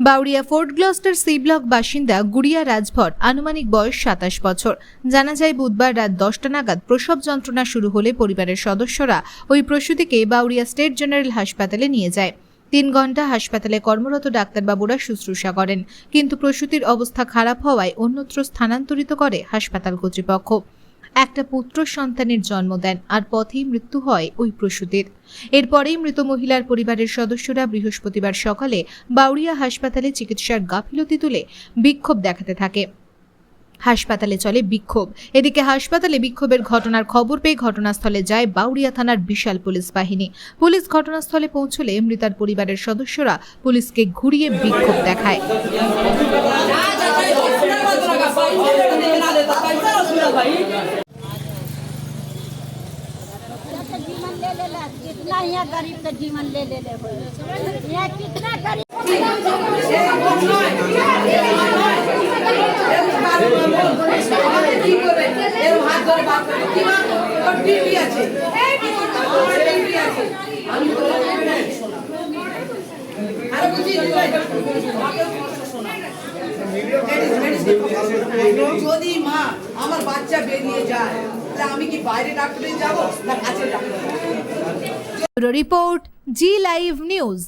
Bauria fort gloster C block বাসিন্দা গুড়িয়া রাজভর আনুমানিক বয়স সাতাশ বছর। জানা যায়, বুধবার রাত দশটা নাগাদ প্রসব যন্ত্রণা শুরু হলে পরিবারের সদস্যরা ওই প্রসূতিকে বাউরিয়া স্টেট জেনারেল হাসপাতালে নিয়ে যায়। তিন ঘণ্টা হাসপাতালে কর্মরত ডাক্তারবাবুরা শুশ্রূষা করেন, কিন্তু প্রসূতির অবস্থা খারাপ হওয়ায় অন্যত্র স্থানান্তরিত করে হাসপাতাল কর্তৃপক্ষ। একটা পুত্র সন্তানের জন্ম দেন আর পথেই মৃত্যু হয় ওই প্রসূতির এরপরেই মৃত মহিলার পরিবারের সদস্যরা বৃহস্পতিবার সকালে বাউরিয়া হাসপাতালে চিকিৎসার গাফিলতি তুলে বিক্ষোভ দেখাতে থাকে। হাসপাতালে চলে বিক্ষোভ। এদিকে হাসপাতালে বিক্ষোভের ঘটনার খবর পেয়ে ঘটনাস্থলে যায় বাউরিয়া থানার বিশাল পুলিশ বাহিনী। পুলিশ ঘটনাস্থলে পৌঁছলে মৃতার পরিবারের সদস্যরা পুলিশকে ঘুরিয়ে বিক্ষোভ দেখায়। जीवन ले ले ले कितना यहाँ गरीब का जीवन ले ले ले हो यहाँ कितना गरीब এরকম হাত ধরে বার করে কি মা ওর টিভি আছে টিভি আছে আমি তো আরে বুঝি যদি মা আমার বাচ্চা বেরিয়ে যায় তাহলে আমি কি বাইরে ডাক্তারে যাব না रिपोर्ट जी लाइव न्यूज़।